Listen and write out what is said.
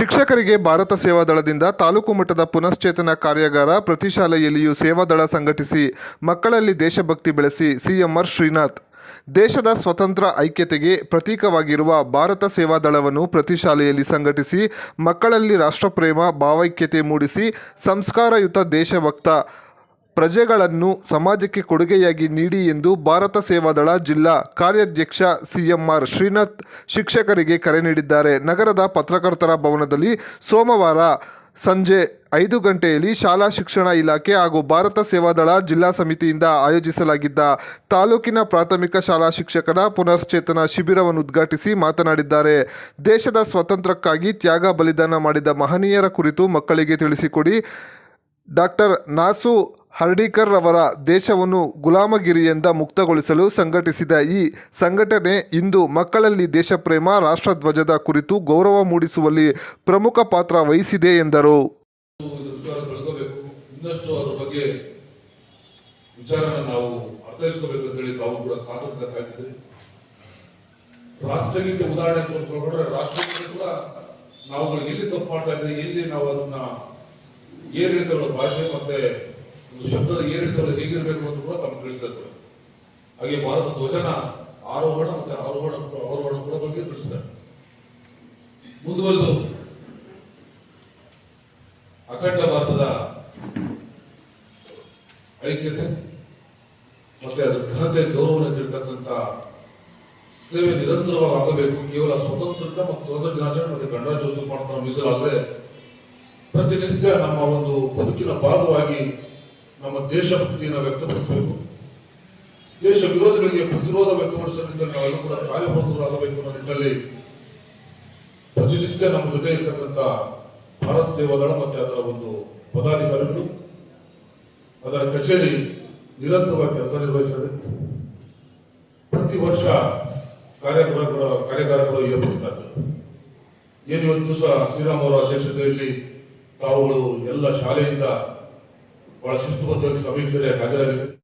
ಶಿಕ್ಷಕರಿಗೆ ಭಾರತ ಸೇವಾದಳದಿಂದ ತಾಲೂಕು ಮಟ್ಟದ ಪುನಶ್ಚೇತನ ಕಾರ್ಯಾಗಾರ ಪ್ರತಿ ಶಾಲೆಯಲ್ಲಿಯೂ ಸೇವಾದಳ ಸಂಘಟಿಸಿ, ಮಕ್ಕಳಲ್ಲಿ ದೇಶಭಕ್ತಿ ಬೆಳೆಸಿ ಸಿಎಂಆರ್ ಶ್ರೀನಾಥ್. ದೇಶದ ಸ್ವತಂತ್ರ ಐಕ್ಯತೆಗೆ ಪ್ರತೀಕವಾಗಿರುವ ಭಾರತ ಸೇವಾದಳವನ್ನು ಪ್ರತಿ ಶಾಲೆಯಲ್ಲಿ ಸಂಘಟಿಸಿ, ಮಕ್ಕಳಲ್ಲಿ ರಾಷ್ಟ್ರಪ್ರೇಮ, ಭಾವೈಕ್ಯತೆ ಮೂಡಿಸಿ, ಸಂಸ್ಕಾರಯುತ ದೇಶಭಕ್ತ ಪ್ರಜೆಗಳನ್ನು ಸಮಾಜಕ್ಕೆ ಕೊಡುಗೆಯಾಗಿ ನೀಡಿ ಎಂದು ಭಾರತ ಸೇವಾದಳ ಜಿಲ್ಲಾ ಕಾರ್ಯಾಧ್ಯಕ್ಷ ಸಿಎಂಆರ್ ಶ್ರೀನಾಥ್ ಶಿಕ್ಷಕರಿಗೆ ಕರೆ ನೀಡಿದ್ದಾರೆ. ನಗರದ ಪತ್ರಕರ್ತರ ಭವನದಲ್ಲಿ ಸೋಮವಾರ ಸಂಜೆ ಐದು ಗಂಟೆಯಲ್ಲಿ ಶಾಲಾ ಶಿಕ್ಷಣ ಇಲಾಖೆ ಹಾಗೂ ಭಾರತ ಸೇವಾದಳ ಜಿಲ್ಲಾ ಸಮಿತಿಯಿಂದ ಆಯೋಜಿಸಲಾಗಿದ್ದ ತಾಲೂಕಿನ ಪ್ರಾಥಮಿಕ ಶಾಲಾ ಶಿಕ್ಷಕರ ಪುನಶ್ಚೇತನ ಶಿಬಿರವನ್ನು ಉದ್ಘಾಟಿಸಿ ಮಾತನಾಡಿದ್ದಾರೆ. ದೇಶದ ಸ್ವಾತಂತ್ರ್ಯಕ್ಕಾಗಿ ತ್ಯಾಗ ಬಲಿದಾನ ಮಾಡಿದ ಮಹನೀಯರ ಕುರಿತು ಮಕ್ಕಳಿಗೆ ತಿಳಿಸಿಕೊಡಿ. ಡಾಕ್ಟರ್ ನಾಸು ಹರ್ಡೀಕರ್ ಅವರ ದೇಶವನ್ನು ಗುಲಾಮಗಿರಿಯಿಂದ ಮುಕ್ತಗೊಳಿಸಲು ಸಂಘಟಿಸಿದ ಈ ಸಂಘಟನೆ ಇಂದು ಮಕ್ಕಳಲ್ಲಿ ದೇಶಪ್ರೇಮ, ರಾಷ್ಟ್ರಧ್ವಜದ ಕುರಿತು ಗೌರವ ಮೂಡಿಸುವಲ್ಲಿ ಪ್ರಮುಖ ಪಾತ್ರ ವಹಿಸಿದೆ ಎಂದರು. ರಾಷ್ಟ್ರಗೀತೆ ಉದಾಹರಣೆ ತೋರಿಸ್ಕೊಂಡ್ರೆ ರಾಷ್ಟ್ರಗೀತೆ ಕೂಡ ನಾವುಗಳು ಎಲ್ಲಿ ತಪ್ಪು ಇದ್ದೀವಿ ಎಲ್ಲಿ ನಾವು ಅದನ್ನ ಏರಿಳಿತಗಳ ಭಾಷೆ ಮತ್ತೆ ಒಂದು ಶಬ್ದದ ಏರಿಳಿತಗಳು ಹೇಗಿರಬೇಕು ಅಂತ ಕೂಡ ತಮ್ಮ ತಿಳಿಸ್ತಾರೆ ಹಾಗೆ ಭಾರತ ಧ್ವಜನ ಆರೋಹಣ ಮತ್ತೆ ಆರೋಹಣ ಅವರೋಹಣ ಕೂಡ ಬಗ್ಗೆ ತಿಳಿಸಿದ್ದಾರೆ ಮುಂದುವರೆದು ಅಖಂಡ ಭಾರತದ ಐಕ್ಯತೆ ಮತ್ತೆ ಅದರ ಘನತೆ ಗೌರವವನ್ನು ತಿಳ್ತಕ್ಕಂಥ ಸೇವೆ ನಿರಂತರವಾಗಬೇಕು ಕೇವಲ ಸ್ವತಂತ್ರ ಮತ್ತು ಸ್ವತಂತ್ರ ದಿನಾಚರಣೆ ಮತ್ತು ಗಣರಾಜ್ಯೋತ್ಸವ ಮಾಡ್ತಾ ಮೀಸಲಾಗದೆ ಪ್ರತಿನಿತ್ಯ ನಮ್ಮ ಒಂದು ಬದುಕಿನ ಭಾಗವಾಗಿ ನಮ್ಮ ದೇಶಭಕ್ತಿಯನ್ನು ವ್ಯಕ್ತಪಡಿಸಬೇಕು. ದೇಶ ವಿರೋಧಿಗಳಿಗೆ ಪ್ರತಿರೋಧ ವ್ಯಕ್ತಪಡಿಸುವ ನಿಟ್ಟಿನಲ್ಲಿ ನಾವೆಲ್ಲ ಕೂಡ ಕಾರ್ಯಪ್ರತರಾಗಬೇಕು ಅನ್ನೋ ನಿಟ್ಟಿನಲ್ಲಿ ಪ್ರತಿನಿತ್ಯ ನಮ್ಮ ಜೊತೆ ಇರ್ತಕ್ಕಂಥ ಭಾರತ ಸೇವಾದಳ ಮತ್ತೆ ಅದರ ಒಂದು ಪದಾಧಿಕಾರಿಗಳು ಅದರ ಕಚೇರಿ ನಿರಂತರವಾಗಿ ಕೆಲಸ ನಿರ್ವಹಿಸಿದೆ ಪ್ರತಿ ವರ್ಷ ಕಾರ್ಯಕ್ರಮಗಳ ಕಾರ್ಯಾಗಾರಗಳು ಏರ್ಪಡಿಸ್ತಾ ಇದ್ದಾರೆ. ಏನು ಇವತ್ತು ದಿವಸ ಶ್ರೀರಾಮ್ ಅವರ ಅಧ್ಯಕ್ಷತೆಯಲ್ಲಿ ತಾವುಗಳು ಎಲ್ಲ ಶಾಲೆಯಿಂದ వాళ్ళ చుట్టుపక్కల సమీక్షలే ప్రజల